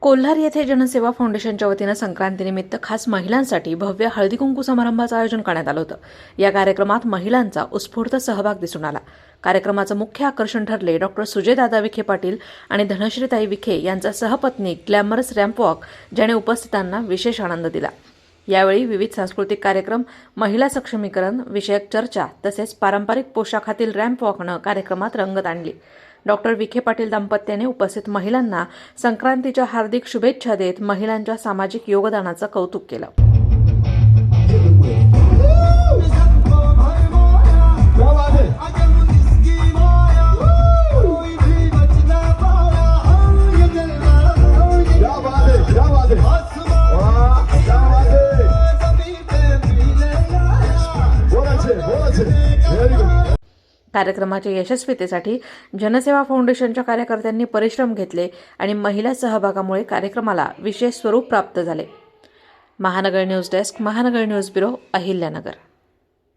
कोल्हार येथे जनसेवा फाउंडेशनच्या वतीनं संक्रांतीनिमित्त खास महिलांसाठी भव्य हळदी कुंकू समारंभाचं आयोजन करण्यात आलं होतं. या कार्यक्रमात महिलांचा उत्स्फूर्त सहभाग दिसून आला. कार्यक्रमाचं मुख्य आकर्षण ठरले डॉक्टर सुजयदादा विखे पाटील आणि धनश्रीताई विखे यांचा सहपत्नी ग्लॅमरस रॅम्पवॉक ज्याने उपस्थितांना विशेष आनंद दिला. यावेळी विविध सांस्कृतिक कार्यक्रम महिला सक्षमीकरण विषयक चर्चा तसेच पारंपरिक पोशाखातील रॅम्पवॉकनं कार्यक्रमात रंगत आणली. डॉक्टर विखे पाटील दाम्पत्याने उपस्थित महिलांना संक्रांतीच्या हार्दिक शुभेच्छा देत महिलांच्या सामाजिक योगदानाचं कौतुक केलं. कार्यक्रमाच्या यशस्वीतेसाठी जनसेवा फाउंडेशनच्या कार्यकर्त्यांनी परिश्रम घेतले आणि महिला सहभागामुळे कार्यक्रमाला विशेष स्वरूप प्राप्त झाले. Mahanagar news desk Mahanagar news bureau Ahilyanagar.